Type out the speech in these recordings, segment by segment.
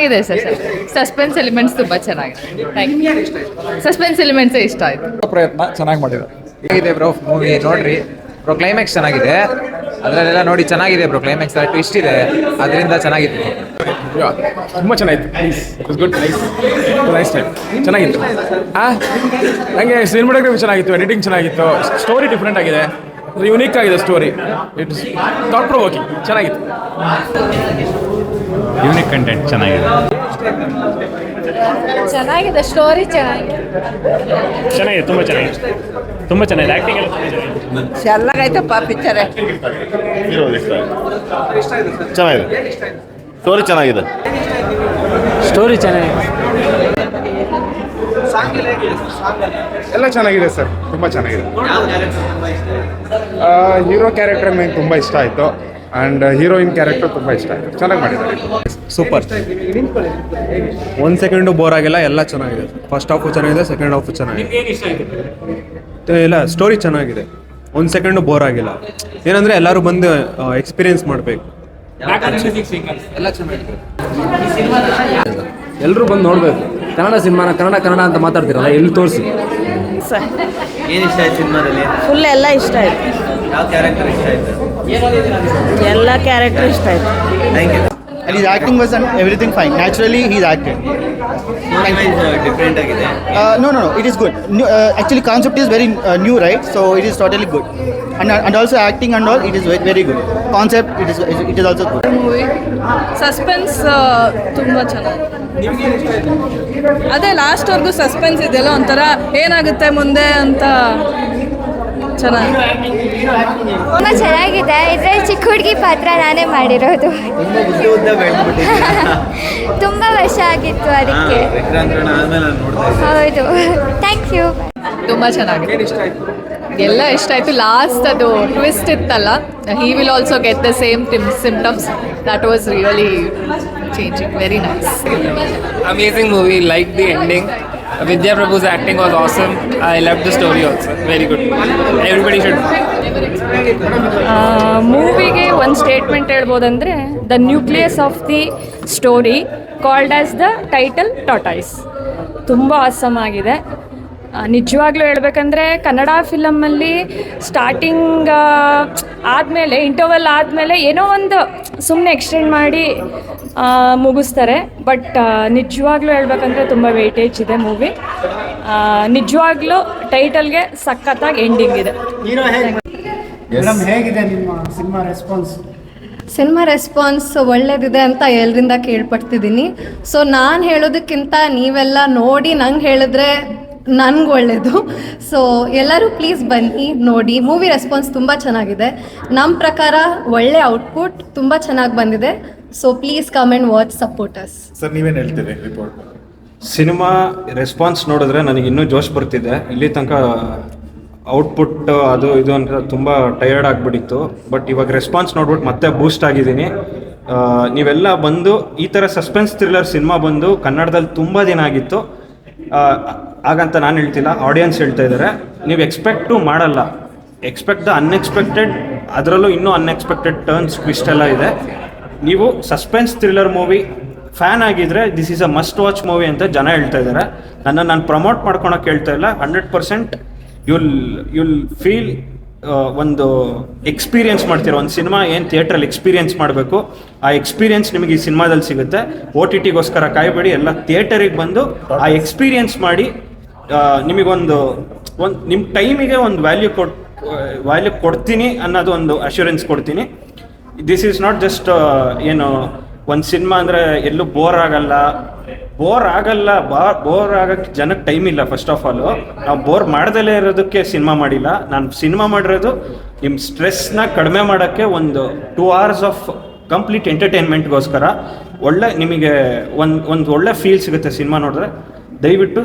ಚೆನ್ನಾಗಿದೆ sir. Suspense elements ತುಂಬಾ ಚೆನ್ನಾಗಿದೆ. ಸಸ್ಪೆನ್ಸ್ ಎಲಿಮೆಂಟ್ಸ್ ಇಷ್ಟ ಆಯ್ತು. ಪ್ರಯತ್ನ ಚೆನ್ನಾಗಿ ಮಾಡಿದ್ದಾರೆ ಹೇಗಿದೆ ಬ್ರೋ ಮೂವಿ ನೋಡ್ರಿ. ಬ್ರೋ ಕ್ಲೈಮ್ಯಾಕ್ಸ್ ಚೆನ್ನಾಗಿದೆ. ಅದರಲ್ಲೆಲ್ಲ ನೋಡಿ ಚೆನ್ನಾಗಿದೆ ಬ್ರೋ ಕ್ಲೈಮ್ಯಾಕ್ಸ್ ಟ್ವಿಸ್ಟ್ ಇದೆ. ಅದರಿಂದ ಚೆನ್ನಾಗಿದೆ ತುಂಬ ಚೆನ್ನಾಗಿತ್ತು. Nice it good nice nice time ಚೆನ್ನಾಗಿತ್ತು. ಹಾಂ ನನಗೆ ಸಿನಿಮಾಟೋಗ್ರಫಿ ಚೆನ್ನಾಗಿತ್ತು ಎಡಿಟಿಂಗ್ ಚೆನ್ನಾಗಿತ್ತು. ಸ್ಟೋರಿ ಡಿಫ್ರೆಂಟ್ ಆಗಿದೆ. ಯುನೀಕ್ ಆಗಿದೆ ಸ್ಟೋರಿ ಇಟ್ಸ್ ಥಾಟ್ ಪ್ರೊವೋಕಿಂಗ್ ಚೆನ್ನಾಗಿತ್ತು. ಯೂನಿಕ್ ಕಂಟೆಂಟ್ ಚೆನ್ನಾಗಿದೆ. ಚೆನ್ನಾಗಿದೆ ಸ್ಟೋರಿ ಚೆನ್ನಾಗಿದೆ. ಚೆನ್ನಾಗಿದೆ ತುಂಬ ಚೆನ್ನಾಗಿದೆ. ತುಂಬ ಚೆನ್ನಾಗಿದೆ ಆ್ಯಕ್ಟಿಂಗ್ ಎಲ್ಲ ಚೆನ್ನಾಗೈತಪ್ಪ ಪಿಕ್ಚರ್ ಚೆನ್ನಾಗಿದೆ. ಸ್ಟೋರಿ ಚೆನ್ನಾಗಿದೆ. ಸ್ಟೋರಿ ಚೆನ್ನಾಗಿದೆ. ಎಲ್ಲ ಚೆನ್ನಾಗಿದೆ ಸರ್ ತುಂಬ ಚೆನ್ನಾಗಿದೆ. ಹೀರೋ ಕ್ಯಾರೆಕ್ಟರ್ ನನಗೆ ತುಂಬ ಇಷ್ಟ ಆಯಿತು. ಆ್ಯಂಡ್ ಹೀರೋಯಿನ್ ಕ್ಯಾರೆಕ್ಟರ್ ತುಂಬ ಇಷ್ಟ. ಆಯಿತು ಚೆನ್ನಾಗಿ ಮಾಡಿದ್ದಾರೆ. ಸೂಪರ್ ಒಂದು ಸೆಕೆಂಡು ಬೋರ್ ಆಗಿಲ್ಲ ಎಲ್ಲ ಚೆನ್ನಾಗಿದೆ. ಫಸ್ಟ್ ಹಾಫು ಚೆನ್ನಾಗಿದೆ ಸೆಕೆಂಡ್ ಹಾಫು ಚೆನ್ನಾಗಿದೆ. ಇಲ್ಲ ಸ್ಟೋರಿ ಚೆನ್ನಾಗಿದೆ. ಒಂದು ಸೆಕೆಂಡು ಬೋರ್ ಆಗಿಲ್ಲ. ಏನಂದ್ರೆ ಎಲ್ಲರೂ ಬಂದು ಎಕ್ಸ್ಪೀರಿಯನ್ಸ್ ಮಾಡಬೇಕು. ಎಲ್ಲ ಚೆನ್ನಾಗಿದೆ. ಎಲ್ಲರೂ ಬಂದು ನೋಡಬೇಕು. ಕನ್ನಡ ಸಿನಿಮಾನ ಕನ್ನಡ ಕನ್ನಡ ಅಂತ ಮಾತಾಡ್ತೀರಲ್ಲ ಎಲ್ಲಿ ತೋರಿಸಿ? ಏನು ಇಷ್ಟ ಆಯ್ತು ಸಿನಿಮಾದಲ್ಲಿ ಫುಲ್ ಎಲ್ಲ ಇಷ್ಟ ಆಯ್ತು. ಯಾವ ಕ್ಯಾರೆಕ್ಟರ್ ಇಷ್ಟ ಆಯ್ತು? ಇದು acting was and everything fine naturally ಇದು acting no no no it is good new actually concept is very new right so it is totally good and and also acting and all it is very good concept it is it is also good suspense ತುಂಬ ಚೆನ್ನಾಗಿ ಅದೇ ಲಾಸ್ಟ್ವರೆಗೂ suspense ಇದೆಯಲ್ಲ ಒಂಥರ ಏನಾಗುತ್ತೆ ಮುಂದೆ ಅಂತ ತುಂಬ ಚೆನ್ನಾಗಿದೆ. ಇದ್ರೆ ಚಿಕ್ಕ ಹುಡುಗಿ ಪಾತ್ರ ನಾನೇ ಮಾಡಿರೋದು. ತುಂಬಾ ವರ್ಷ ಆಗಿತ್ತು ಅದಕ್ಕೆ. ಹೌದು. ಥ್ಯಾಂಕ್ ಯು ತುಂಬಾ ಚೆನ್ನಾಗಿದೆ. ಎಲ್ಲ ಇಷ್ಟ ಆಯಿತು. ಲಾಸ್ಟ್ ಅದು ಟ್ವಿಸ್ಟ್ ಇತ್ತಲ್ಲ? He will also get the same symptoms that was really changing very nice amazing movie like the ending Vidya Prabhu's acting was awesome I love the story also very good everybody should ಮೂವಿಗೆ ಒಂದು statement ಹೇಳ್ಬೋದಂದ್ರೆ the nucleus of the story called as the title tortoise ತುಂಬ awesome ಆಗಿದೆ. ನಿಜವಾಗ್ಲೂ ಹೇಳ್ಬೇಕಂದ್ರೆ ಕನ್ನಡ ಫಿಲಮಲ್ಲಿ starting ಆದಮೇಲೆ interval ಆದಮೇಲೆ ಏನೋ ಒಂದು ಸುಮ್ಮನೆ ಎಕ್ಸ್ಟೆಂಡ್ ಮಾಡಿ ಮುಗಿಸ್ತಾರೆ. ಬಟ್ ನಿಜವಾಗ್ಲೂ ಹೇಳ್ಬೇಕಂದ್ರೆ ತುಂಬ ವೇಟೇಜ್ ಇದೆ ಮೂವಿ ನಿಜವಾಗ್ಲೂ ಟೈಟಲ್ಗೆ ಸಖತ್ತಾಗಿ ಎಂಡಿಂಗ್ ಇದೆ. ಸಿನಿಮಾ ರೆಸ್ಪಾನ್ಸ್ ಒಳ್ಳೇದಿದೆ ಅಂತ ಎಲ್ಲರಿಂದ ಕೇಳ್ಪಡ್ತಿದ್ದೀನಿ. ಸೊ ನಾನು ಹೇಳೋದಕ್ಕಿಂತ ನೀವೆಲ್ಲ ನೋಡಿ ನಂಗೆ ಹೇಳಿದ್ರೆ ನನ್ಗೆ ಒಳ್ಳೇದು. ಸೊ ಎಲ್ಲರೂ ಪ್ಲೀಸ್ ಬನ್ನಿ ನೋಡಿ. ಮೂವಿ ರೆಸ್ಪಾನ್ಸ್ ತುಂಬ ಚೆನ್ನಾಗಿದೆ. ನಮ್ಮ ಪ್ರಕಾರ ಒಳ್ಳೆ ಔಟ್ಪುಟ್ ತುಂಬ ಚೆನ್ನಾಗಿ ಬಂದಿದೆ. So please come and watch supporters sir ನೀವೇನು ಹೇಳ್ತೀರಿ ರಿಪೋರ್ಟ್ ಸಿನಿಮಾ ರೆಸ್ಪಾನ್ಸ್ ನೋಡಿದ್ರೆ ನನಗೆ ಇನ್ನೂ ಜೋಶ್ ಬರ್ತಿದೆ. ಇಲ್ಲಿ ತನಕ ಔಟ್ಪುಟ್ ಅದು ಇದು ಅಂತ ತುಂಬ ಟಯರ್ಡ್ ಆಗಿಬಿಟ್ಟಿತ್ತು. ಬಟ್ ಇವಾಗ ರೆಸ್ಪಾನ್ಸ್ ನೋಡ್ಬಿಟ್ಟು ಮತ್ತೆ ಬೂಸ್ಟ್ ಆಗಿದ್ದೀನಿ. ನೀವೆಲ್ಲ ಬಂದು ಈ ಥರ ಸಸ್ಪೆನ್ಸ್ ಥ್ರಿಲ್ಲರ್ ಸಿನಿಮಾ ಬಂದು ಕನ್ನಡದಲ್ಲಿ ತುಂಬ ದಿನ ಆಗಿತ್ತು. ಹಾಗಂತ ನಾನು ಹೇಳ್ತಿಲ್ಲ ಆಡಿಯನ್ಸ್ ಹೇಳ್ತಾ ಇದ್ದಾರೆ ನೀವು ಎಕ್ಸ್ಪೆಕ್ಟು ಮಾಡಲ್ಲ. ಎಕ್ಸ್ಪೆಕ್ಟ್ ದ ಅನ್ಎಕ್ಸ್ಪೆಕ್ಟೆಡ್ ಅದರಲ್ಲೂ ಇನ್ನೂ ಅನ್ಎಕ್ಸ್ಪೆಕ್ಟೆಡ್ ಟರ್ನ್ಸ್ ಕ್ವಿಸ್ಟ್ ಎಲ್ಲ ಇದೆ. ನೀವು ಸಸ್ಪೆನ್ಸ್ ಥ್ರಿಲ್ಲರ್ ಮೂವಿ ಫ್ಯಾನ್ ಆಗಿದ್ರೆ this is a must watch movie ಅಂತ ಜನ ಹೇಳ್ತಾ ಇದ್ದಾರೆ ನನ್ನ ನಾನು ಪ್ರಮೋಟ್ ಮಾಡ್ಕೊಳಕ್ಕೆ ಹೇಳ್ತಾ ಇಲ್ಲ. Hundred percent you'll you'll feel ಒಂದು ಎಕ್ಸ್ಪೀರಿಯನ್ಸ್ ಮಾಡ್ತೀರ. ಒಂದು ಸಿನಿಮಾ ಏನು ಥಿಯೇಟ್ರಲ್ಲಿ ಎಕ್ಸ್ಪೀರಿಯನ್ಸ್ ಮಾಡಬೇಕು. ಆ ಎಕ್ಸ್ಪೀರಿಯನ್ಸ್ ನಿಮಗೆ ಈ ಸಿನಿಮಾದಲ್ಲಿ ಸಿಗುತ್ತೆ. ಓ ಟಿ ಟಿಗೋಸ್ಕರ ಕಾಯಬೇಡಿ. ಎಲ್ಲ ಥಿಯೇಟರಿಗೆ ಬಂದು ಆ ಎಕ್ಸ್ಪೀರಿಯನ್ಸ್ ಮಾಡಿ ನಿಮಗೊಂದು ಒಂದು ನಿಮ್ಮ ಟೈಮಿಗೆ ಒಂದು ವ್ಯಾಲ್ಯೂ ಕೊಟ್ ವ್ಯಾಲ್ಯೂ ಕೊಡ್ತೀನಿ ಅನ್ನೋದು ಒಂದು ಅಶ್ಯೂರೆನ್ಸ್ ಕೊಡ್ತೀನಿ. ದಿಸ್ ಈಸ್ ನಾಟ್ ಜಸ್ಟ್ ಏನು, ಒಂದು ಸಿನಿಮಾ ಅಂದರೆ ಎಲ್ಲೂ ಬೋರ್ ಆಗಲ್ಲ. ಬೋರ್ ಆಗಲ್ಲ, ಬಾ ಬೋರ್ ಆಗಕ್ಕೆ ಜನಕ್ಕೆ ಟೈಮ್ ಇಲ್ಲ ಫಸ್ಟ್ ಆಫ್ ಆಲು ನಾವು ಬೋರ್ ಮಾಡ್ದಲೇ ಇರೋದಕ್ಕೆ ಸಿನಿಮಾ ಮಾಡಿಲ್ಲ. ನಾನು ಸಿನಿಮಾ ಮಾಡಿರೋದು ನಿಮ್ಮ ಸ್ಟ್ರೆಸ್ನ ಕಡಿಮೆ ಮಾಡೋಕ್ಕೆ ಒಂದು ಟೂ ಅವರ್ಸ್ ಆಫ್ ಕಂಪ್ಲೀಟ್ ಎಂಟರ್ಟೈನ್ಮೆಂಟ್ಗೋಸ್ಕರ ಒಳ್ಳೆ ನಿಮಗೆ ಒಂದು ಒಂದು ಒಳ್ಳೆ ಫೀಲ್ ಸಿಗುತ್ತೆ ಸಿನಿಮಾ ನೋಡಿದ್ರೆ. ದಯವಿಟ್ಟು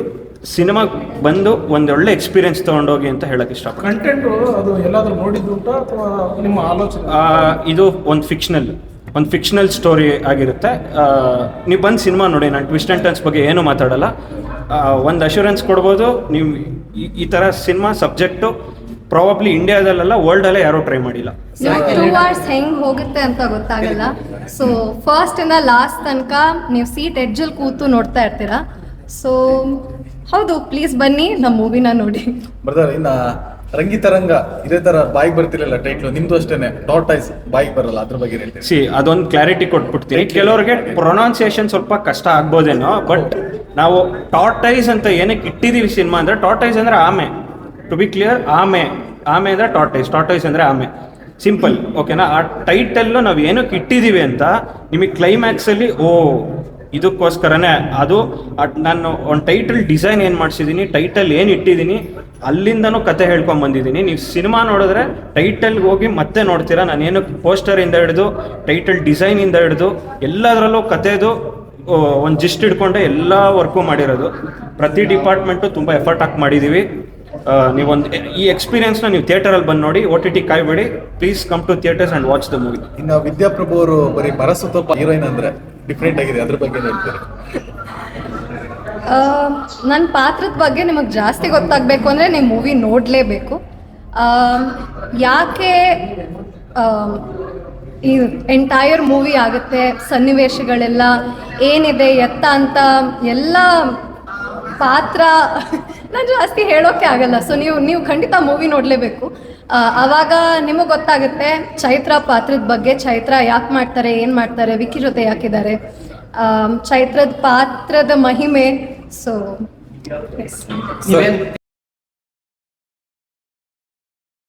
ಸಿನಿಮಾ ಬಂದು ಒಂದೊಳ್ಳೆ ಒಳ್ಳೆ ಎಕ್ಸ್ಪೀರಿಯನ್ಸ್ ತೊಗೊಂಡೋಗಿ ಅಂತ ಹೇಳಕ್ಕೆ ಇಷ್ಟ ಕಂಟೆಂಟ್ ಅದು ಎಲ್ಲಾದ್ರೂ ನೋಡಿದ್ದು ಅಥವಾ ನಿಮ್ಮ ಆಲೋಚನೆ? ಆ, ಇದು ಒಂದು ಫಿಕ್ಷನಲ್ ಒಂದು ಫಿಕ್ಷನಲ್ ಸ್ಟೋರಿ ಆಗಿರುತ್ತೆ. ನೀವು ಬಂದು ಸಿನಿಮಾ ನೋಡಿ ನಾನು ಟ್ವಿಸ್ಟ್ ಅಂಡ್ ಟರ್ನ್ಸ್ ಬಗ್ಗೆ ಏನೂ ಮಾತಾಡಲ್ಲ. ಒಂದು ಅಶ್ಯೂರೆನ್ಸ್ ಕೊಡ್ಬೋದು ನೀವು ಈ- ಈ ಥರ ಸಿನಿಮಾ ಸಬ್ಜೆಕ್ಟು ಪ್ರಾಬಬ್ಲಿ ಇಂಡಿಯಾದಲ್ಲೆಲ್ಲ ವರ್ಲ್ಡಲ್ಲೇ ಯಾರೂ ಟ್ರೈ ಮಾಡಿಲ್ಲ. ಟೂ ಅವರ್ಸ್ ಹೆಂಗ್ ಹೋಗುತ್ತೆ ಅಂತ ಗೊತ್ತಾಗಲ್ಲ. ಸೊ ಫಸ್ಟ್ ಇಂದ ಲಾಸ್ಟ್ ತನಕ ನೀವು ಸೀಟ್ ಎಡ್ಜಲ್ಲಿ ಕೂತು ನೋಡ್ತಾ ಇರ್ತೀರಾ. ಸೊ ಹೌದು ಪ್ಲೀಸ್ ಬನ್ನಿ ನಮ್ಮ ಮೂವಿನ ನೋಡಿ. ಬ್ರದರ್ ಇನ್ನ ರಂಗಿತರಂಗ ಇದೇ ತರ ಬಾಯಿಗೆ ಬರ್ತಿರಲಿಲ್ಲ ಟೈಟ್ಲು ನಿಮ್ದು ಅಷ್ಟೇನೆ ಟಾರ್ಟೈಸ್ ಬಾಯಿಗೆ ಬರಲ್ಲ ಅದ್ರ ಬಗ್ಗೆ ಹೇಳ್ತೀನಿ. ಸಿ ಅದೊಂದು ಕ್ಲಾರಿಟಿ ಕೊಟ್ಬಿಡ್ತೀನಿ. ಕೆಲವರಿಗೆ ಪ್ರೊನೌನ್ಸಿಯೇಷನ್ ಸ್ವಲ್ಪ ಕಷ್ಟ ಆಗ್ಬೋದೇನೋ ಬಟ್ ನಾವು ಟಾರ್ಟೈಸ್ ಅಂತ ಏನಕ್ಕೆ ಇಟ್ಟಿದೀವಿ ಸಿನಿಮಾ ಅಂದ್ರೆ ಟಾರ್ಟೈಸ್ ಅಂದ್ರೆ ಆಮೆ. ಟು ಬಿ ಕ್ಲಿಯರ್ ಆಮೆ. ಆಮೆ ಅಂದ್ರೆ ಟಾರ್ಟೈಸ್ ಟಾರ್ಟೈಸ್ ಅಂದ್ರೆ ಆಮೆ. ಸಿಂಪಲ್ ಓಕೆನಾ ಆ ಟೈಟಲ್ಲು ನಾವು ಏನಕ್ಕೆ ಇಟ್ಟಿದೀವಿ ಅಂತ ನಿಮಗೆ ಕ್ಲೈಮ್ಯಾಕ್ಸಲ್ಲಿ ಓ ಇದಕ್ಕೋಸ್ಕರನೇ ಅದು ನಾನು ಒಂದು ಟೈಟಲ್ ಡಿಸೈನ್ ಏನು ಮಾಡಿಸಿದ್ದೀನಿ ಟೈಟಲ್ ಏನು ಇಟ್ಟಿದ್ದೀನಿ ಅಲ್ಲಿಂದನೂ ಕತೆ ಹೇಳ್ಕೊಂಡ್ ಬಂದಿದ್ದೀನಿ ನೀವು ಸಿನಿಮಾ ನೋಡಿದ್ರೆ ಟೈಟಲ್ಗೆ ಹೋಗಿ ಮತ್ತೆ ನೋಡ್ತೀರಾ. ನಾನೇನು ಪೋಸ್ಟರಿಂದ ಹಿಡಿದು ಟೈಟಲ್ ಡಿಸೈನಿಂದ ಹಿಡಿದು, ಎಲ್ಲದರಲ್ಲೂ ಕತೆದು ಒಂದು ಜಿಸ್ಟ್ ಹಿಡ್ಕೊಂಡೆ ಎಲ್ಲ ವರ್ಕು ಮಾಡಿರೋದು. ಪ್ರತಿ ಡಿಪಾರ್ಟ್ಮೆಂಟು ತುಂಬ ಎಫರ್ಟ್ ಹಾಕಿ ಮಾಡಿದ್ದೀವಿ ನೀವೊಂದು ಈ ಎಕ್ಸ್ಪೀರಿಯನ್ಸ್ನ ನೀವು ಥಿಯೇಟರಲ್ಲಿ ಬಂದು ನೋಡಿ O T T ಕಾಯ್ಬೇಡಿ. Please come to theatres and watch the movie ಇನ್ನು ವಿದ್ಯಾಪ್ರಭು ಅವರು ಬರೀ ಭರಸತೋಪ ಹೀರೋಯಿನ್ ಅಂದ್ರೆ ಡಿಫ್ರೆಂಟ್ ಆಗಿದೆ, ಅದ್ರ ಬಗ್ಗೆ ನನ್ನ ಪಾತ್ರದ ಬಗ್ಗೆ ನಿಮಗೆ ಜಾಸ್ತಿ ಗೊತ್ತಾಗಬೇಕು ಅಂದರೆ ನೀವು ಮೂವಿ ನೋಡಲೇಬೇಕು. ಯಾಕೆ ಈ ಎಂಟೈರ್ ಮೂವಿ ಆಗುತ್ತೆ, ಸನ್ನಿವೇಶಗಳೆಲ್ಲ ಏನಿದೆ, ಎತ್ತ ಅಂತ ಎಲ್ಲ ಪಾತ್ರ, ನಾನು ಜಾಸ್ತಿ ಹೇಳೋಕ್ಕೆ ಆಗಲ್ಲ. ಸೊ ನೀವು ನೀವು ಖಂಡಿತ ಮೂವಿ ನೋಡಲೇಬೇಕು. ಆವಾಗ ನಿಮಗೆ ಗೊತ್ತಾಗುತ್ತೆ ಚೈತ್ರ ಪಾತ್ರದ ಬಗ್ಗೆ, ಚೈತ್ರ ಯಾಕೆ ಮಾಡ್ತಾರೆ, ಏನು ಮಾಡ್ತಾರೆ, ವಿಕ್ಕಿ ಜೊತೆ ಯಾಕಿದ್ದಾರೆ? ಚೈತ್ರದ ಪಾತ್ರದ ಮಹಿಮೆ ಸೊ